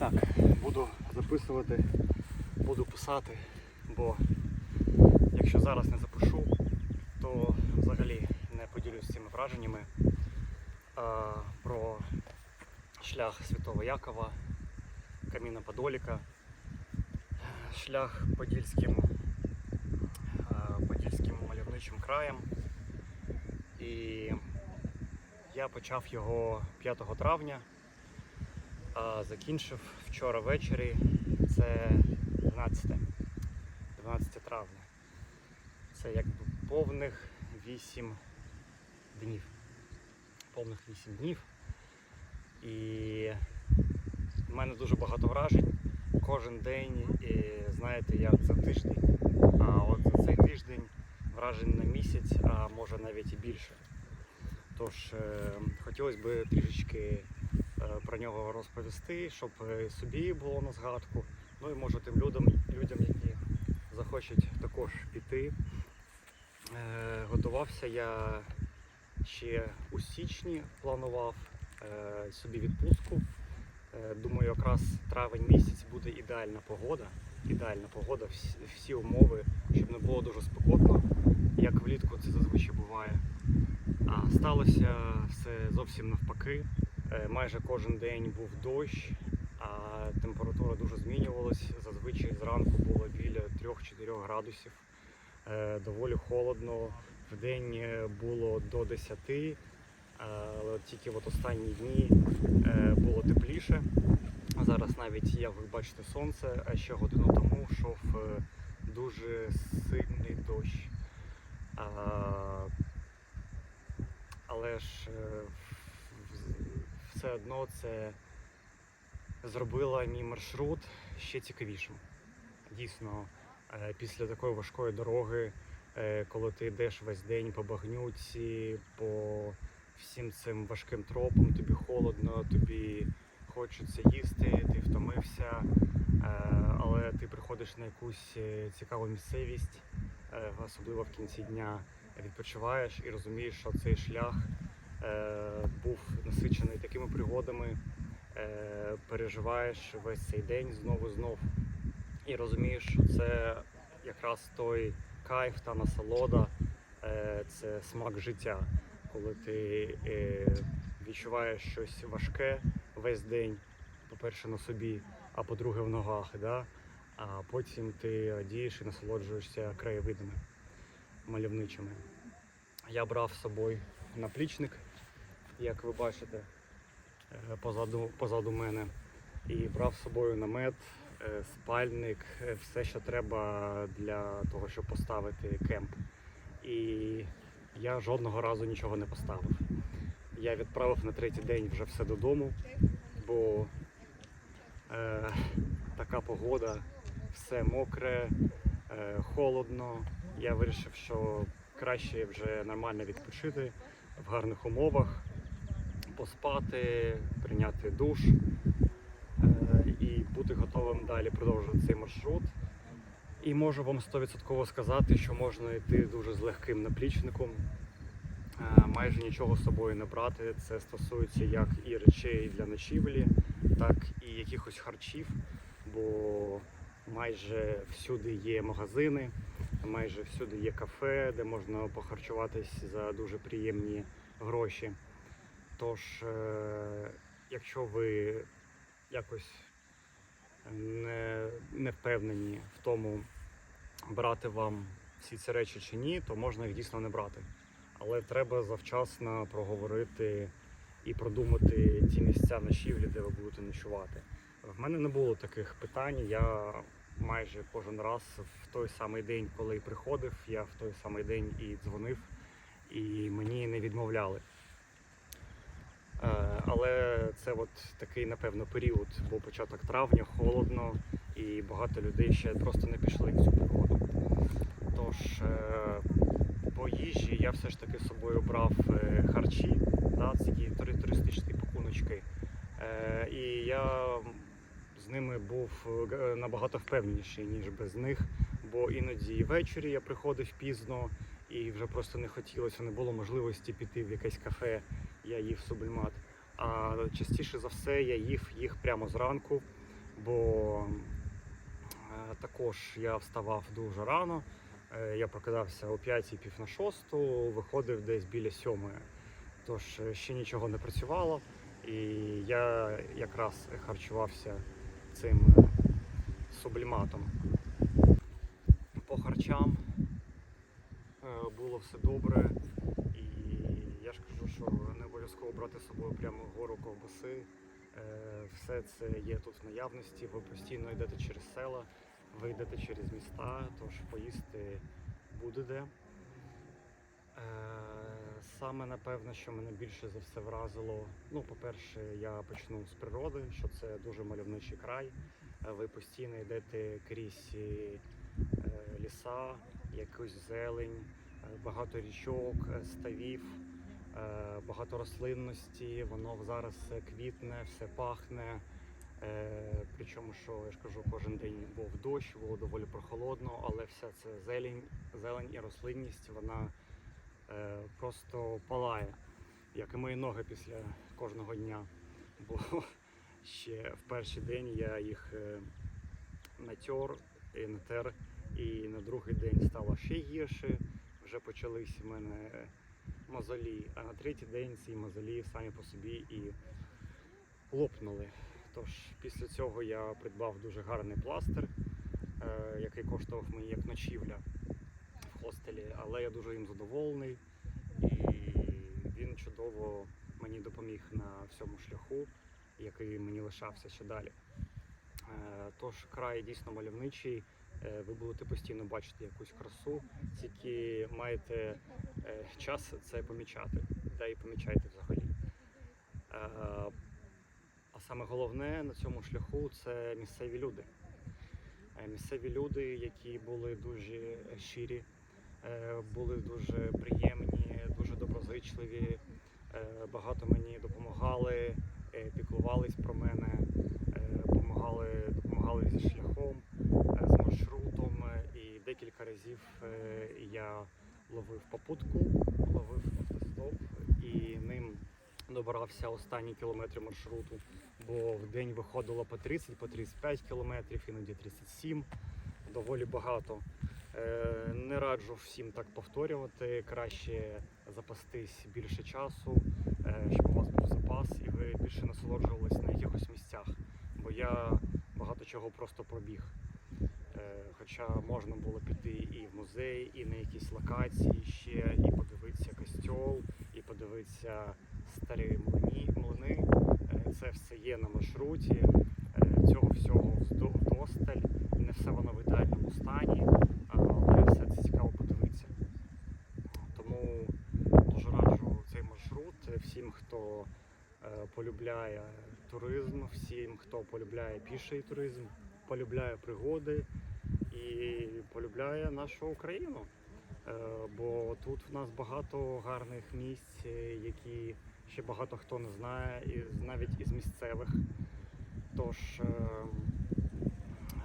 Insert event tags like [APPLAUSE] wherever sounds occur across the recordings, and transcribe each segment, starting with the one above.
Так, буду записувати, буду писати, бо якщо зараз не запишу, то взагалі не поділюсь цими враженнями а, про шлях Святого Якова, Каміна Подоліка, шлях Подільським, а, Подільським мальовничим краєм. І я почав його 5 травня закінчив вчора ввечері. Це 12, 12 травня. Це якби повних 8 днів. Повних 8 днів. І в мене дуже багато вражень. Кожен день, і, знаєте, як за тиждень. А от за цей тиждень вражень на місяць, а може навіть і більше. Тож е, хотілося б трішечки про нього розповісти, щоб е, собі було на згадку. Ну і може тим людям, людям які захочуть також піти. Е, Готувався я ще у січні, планував е, собі відпустку. Е, Думаю, якраз травень місяць буде ідеальна погода. Ідеальна погода, всі, всі умови, щоб не було дуже спекотно, як влітку це зазвичай буває. А сталося все зовсім навпаки. Е, Майже кожен день був дощ, а температура дуже змінювалась. Зазвичай зранку було біля 3-4 градусів. Е, Доволі холодно. В день е, було до 10, е, але тільки от останні дні було тепліше. Зараз навіть, як ви бачите, сонце, а ще годину тому йшов дуже сильний дощ. Але ж в- все одно це зробило мій маршрут ще цікавішим. Дійсно, е, після такої важкої дороги, е, коли ти йдеш весь день по багнюці, по всім цим важким тропам, тобі холодно, тобі хочеться їсти, ти втомився, е, але ти приходиш на якусь цікаву місцевість, особливо в кінці дня відпочиваєш і розумієш, що цей шлях був насичений такими пригодами, е, переживаєш весь цей день знову знов І розумієш, що це якраз той кайф та насолода, е, це смак життя, коли ти е, відчуваєш щось важке весь день, по-перше, на собі, а по-друге, в ногах. Да? А потім ти радієш і насолоджуєшся краєвидами мальовничими. Я брав з собою наплічник, як ви бачите, е, позаду, позаду мене. І брав з собою намет, е, спальник, е, все, що треба для того, щоб поставити кемп. І я жодного разу нічого не поставив. Я відправив на третій день вже все додому, бо е, така погода, все мокре, е, холодно. Я вирішив, що краще вже нормально відпочити в гарних умовах, поспати, прийняти душ е, і бути готовим далі продовжувати цей маршрут. І можу вам 100% сказати, що можна йти дуже з легким наплічником, е, майже нічого з собою не брати. Це стосується як і речей для ночівлі, так і якихось харчів, бо майже всюди є магазини, майже всюди є кафе, де можна похарчуватись за дуже приємні гроші. Тож, е, якщо ви якось не, не впевнені в тому, брати вам всі ці речі чи ні, то можна їх дійсно не брати. Але треба завчасно проговорити і продумати ті місця ночівлі, де ви будете ночувати. В мене не було таких питань. Я майже кожен раз в той самий день, коли приходив, я в той самий день і дзвонив, і мені не відмовляли. Е, Але це от такий, напевно, період, був початок травня, холодно, і багато людей ще просто не пішли в цю погоду. Тож е, по їжі я все ж таки з собою брав е, харчі, да, такі туристичні пакуночки. І я з ними був набагато впевненіший, ніж без них, бо іноді ввечері я приходив пізно і вже просто не хотілося, не було можливості піти в якесь кафе, я їв сублімат. А частіше за все я їв їх прямо зранку, бо е, також я вставав дуже рано. Е, Я прокидався о 5 пів на 6, виходив десь біля 7. Тож е, ще нічого не працювало. І я якраз харчувався цим субліматом. По харчам було все добре. Я ж кажу, що не обов'язково брати з собою прямо гору ковбаси. Е, Все це є тут в наявності. Ви постійно йдете через села, ви йдете через міста, тож поїсти буде де. Е, Саме напевно, що мене більше за все вразило. Ну, по-перше, я почну з природи, що це дуже мальовничий край. Е, Ви постійно йдете крізь ліса, якусь зелень, багато річок, ставів, багато рослинності. Воно зараз квітне, все пахне. Е, Причому, що я ж кажу, кожен день був дощ, було доволі прохолодно, але вся ця зелень, зелень і рослинність, вона е, просто палає, як і мої ноги після кожного дня. Бо [LAUGHS] ще в перший день я їх е, натер і натер, і на другий день стало ще гірше. Вже почались у мене мозолі, а на третій день ці мозолі самі по собі і лопнули. Тож після цього я придбав дуже гарний пластир, е, який коштував мені як ночівля в хостелі, але я дуже їм задоволений і він чудово мені допоміг на всьому шляху, який мені лишався ще далі. Е, Тож край дійсно мальовничий. Е, Ви будете постійно бачити якусь красу, тільки маєте час це помічати, та й помічайте взагалі. Е, А саме головне на цьому шляху це місцеві люди. Е, Місцеві люди, які були дуже щирі, е, були дуже приємні, дуже доброзичливі, е, багато мені допомагали, е, піклувались про мене, е, допомагали, допомагали зі шляхом, е, з маршрутом. е, І декілька разів е, я ловив попутку, ловив автостоп і ним добирався останні кілометри маршруту, бо в день виходило по 30, по 35 кілометрів, іноді 37, доволі багато. Е, Не раджу всім так повторювати. Краще запастись більше часу, е, щоб у вас був запас, і ви більше насолоджувались на якихось місцях. Бо я багато чого просто пробіг. Е, Хоча можна було піти і в музей, і на якісь локації ще, і подивитися костьол, і подивитися старі млини. Е, Це все є на маршруті. Е, Цього всього вдосталь. Не все воно в ідеальному стані, але все це цікаво подивитися. Тому дуже раджу цей маршрут всім, хто полюбляє туризм, всім, хто полюбляє піший туризм, полюбляє пригоди і полюбляє нашу Україну. Е, Бо тут в нас багато гарних місць, які ще багато хто не знає, і навіть із місцевих. Тож е,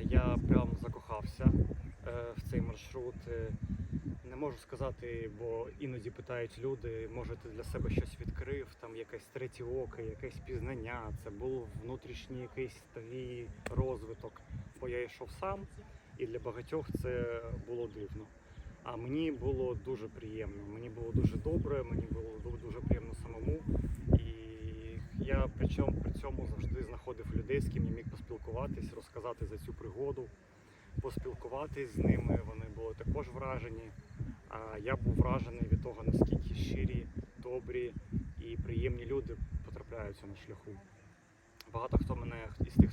я прям закохався е, в цей маршрут. Не можу сказати, бо іноді питають люди, може ти для себе щось відкрив, там якесь третє око, якесь пізнання. Це був внутрішній якийсь твій розвиток. Бо я йшов сам, і для багатьох це було дивно. А мені було дуже приємно. Мені було дуже добре, мені було дуже приємно самому. І я причому при цьому завжди знаходив людей, з ким я міг поспілкуватись, розказати за цю пригоду, поспілкуватись з ними. Вони були також вражені. А я був вражений від того, наскільки щирі, добрі і приємні люди потрапляються на шляху. Багато хто мене із тих,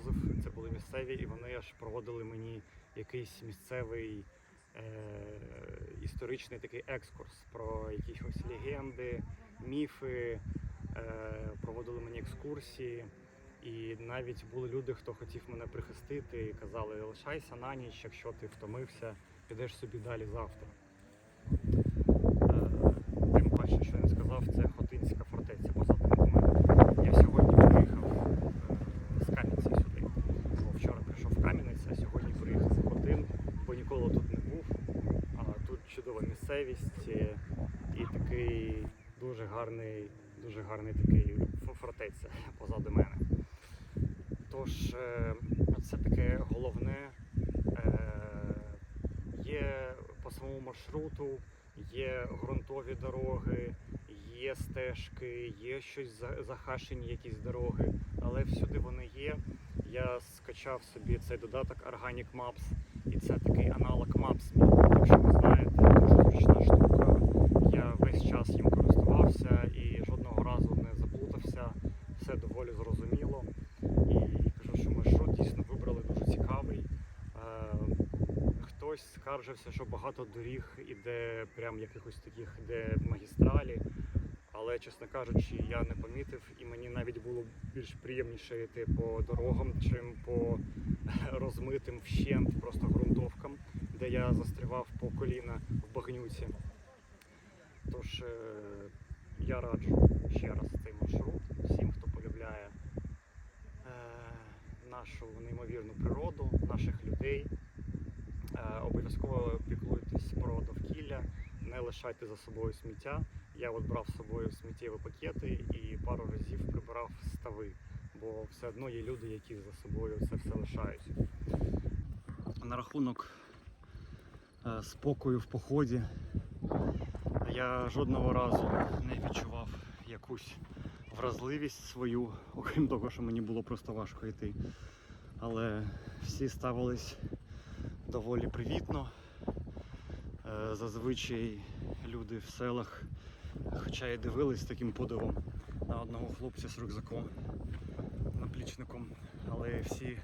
хто це були місцеві, і вони аж проводили мені якийсь місцевий е, історичний такий екскурс про якісь легенди, міфи, е, проводили мені екскурсії. І навіть були люди, хто хотів мене прихистити і казали, лишайся на ніч, якщо ти втомився, підеш собі далі завтра. Е, Тим паче, що я не сказав, це Хотинська фортеця позаду мене. Я сьогодні приїхав е, з Кам'янця сюди. Бо вчора прийшов в Кам'янець, а сьогодні приїхав в Хотин, бо ніколи тут не був. А тут чудова місцевість е, і такий дуже гарний, дуже гарний такий фортеця позаду мене. Тож е, це таке головне. Е, Є по самому маршруту, є ґрунтові дороги, є стежки, є щось за- захашені якісь дороги, але всюди вони є. Я скачав собі цей додаток Organic Maps, і це такий аналог Maps, якщо ви знаєте, дуже зручна штука. Я весь час їм користувався і жодного разу не заплутався. Все доволі зрозуміло. І кажу, що маршрут дійсно вибрали дуже цікавий. Е, Хтось скаржився, що багато доріг іде прям якихось таких, де магістралі. Але, чесно кажучи, я не помітив, і мені навіть було більш приємніше йти по дорогам, чим по розмитим вщент просто ґрунтовкам, де я застрявав по коліна в багнюці. Тож е, я раджу ще раз цей маршрут всім, хто полюбляє е, нашу неймовірну природу, наших людей. Е, Обов'язково піклуйтесь про довкілля, не лишайте за собою сміття. Я от брав з собою сміттєві пакети і пару разів прибирав стави, бо все одно є люди, які за собою це все лишають. На рахунок е, спокою в поході я жодного разу не відчував якусь вразливість свою, окрім того, що мені було просто важко йти. Але всі ставились доволі привітно. Е, Зазвичай люди в селах, хоча і дивились таким подивом на одного хлопця з рюкзаком, наплічником, але всі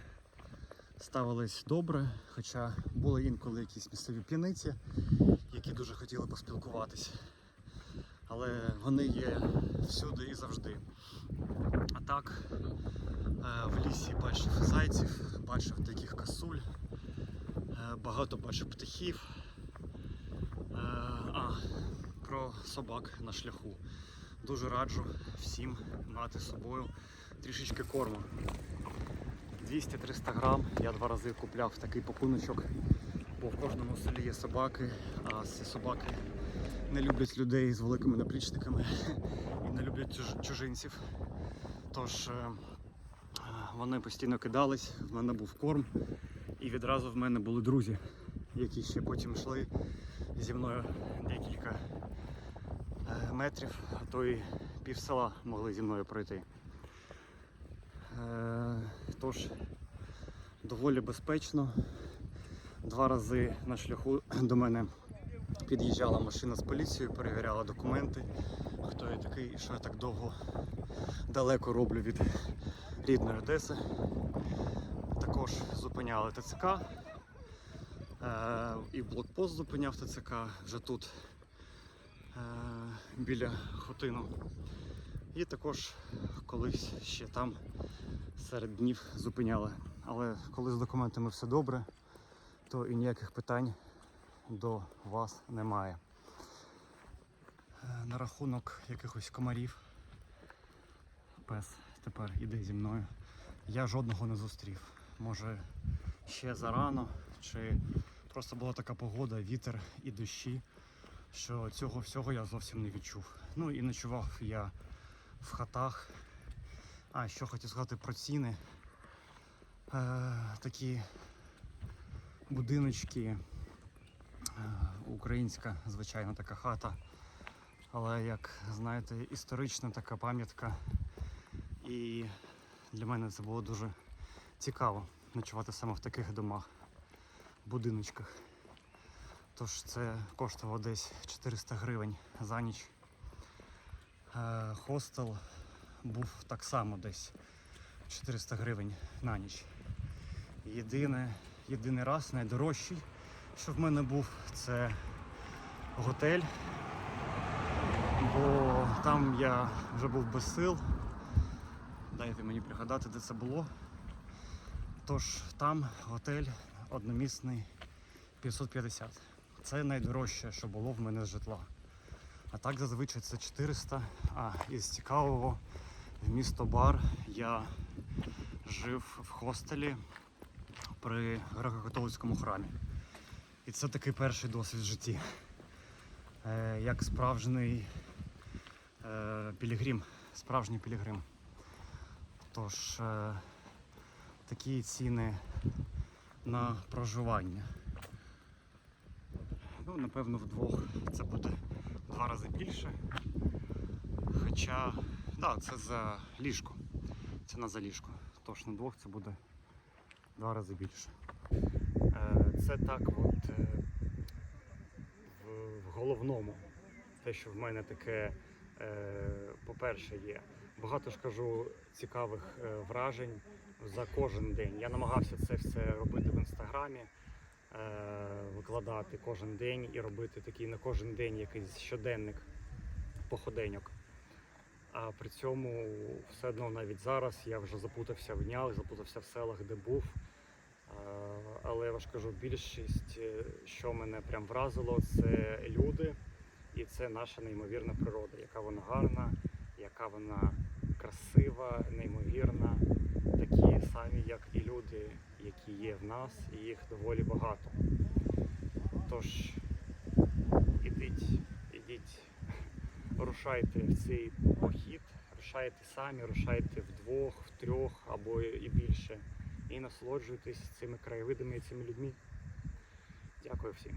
ставились добре, хоча були інколи якісь місцеві п'яниці, які дуже хотіли поспілкуватись. Але вони є всюди і завжди. А так, е, в лісі бачив зайців, бачив таких касуль, е, багато бачив птахів. Е, А, про собак на шляху. Дуже раджу всім мати з собою трішечки корму. 200-300 грам. Я два рази купляв такий пакуночок, бо в кожному селі є собаки, а ці собаки не люблять людей з великими наплічниками [LAUGHS] і не люблять чуж- чужинців. Тож е, е, вони постійно кидались, в мене був корм, і відразу в мене були друзі, які ще потім йшли зі мною декілька е, метрів, а то і пів села могли зі мною пройти. Тож доволі безпечно. Два рази на шляху до мене під'їжджала машина з поліцією, перевіряла документи, хто я такий що я так довго далеко роблю від рідної Одеси. Також зупиняли ТЦК. Е, і блокпост зупиняв ТЦК вже тут, е, біля Хотину. І також колись ще там серед днів зупиняли. Але коли з документами все добре, то і ніяких питань до вас немає. Е, На рахунок якихось комарів. Пес тепер іде зі мною. Я жодного не зустрів. Може ще зарано, чи просто була така погода, вітер і дощі, що цього всього я зовсім не відчув. Ну і ночував я в хатах. А, що хотів сказати про ціни. Е, такі будиночки, е, українська, звичайно, така хата. Але як знаєте, історична така пам'ятка. І для мене це було дуже цікаво ночувати саме в таких домах, будиночках. Тож це коштувало десь 400 гривень за ніч. Е, Хостел був так само десь 400 гривень на ніч. Єдине, єдиний раз найдорожчий, що в мене був, це готель. Бо там я вже був без сил. Дайте мені пригадати, де це було. Тож там готель одномісний 550. Це найдорожче, що було в мене з житла. А так зазвичай це 400. А із цікавого в місто Бар я жив в хостелі при греко-католицькому храмі. І це такий перший досвід в житті. Е, як справжній е, пілігрим, справжній пілігрим. Тож е, такі ціни на проживання. Ну, напевно, вдвох це буде два рази більше. Хоча, да, це за ліжко. Ціна за ліжко. Тож на двох це буде два рази більше. Е, Це так от е, в, головному. Те, що в мене таке, е, по-перше, є. Багато ж кажу цікавих вражень за кожен день. Я намагався це все робити в інстаграмі, викладати кожен день і робити такий на кожен день якийсь щоденник походеньок. А при цьому все одно навіть зараз я вже запутався в днях, запутався в селах, де був. Але я ж кажу, більшість, е, що мене прям вразило, це люди і це наша неймовірна природа, яка вона гарна, яка вона красива, неймовірна, такі самі, як і люди, які є в нас, і їх доволі багато. Тож ідіть, ідіть, рушайте в цей похід, рушайте самі, рушайте вдвох, втрьох або і більше. І насолоджуйтесь цими краєвидами і цими людьми. Дякую всім.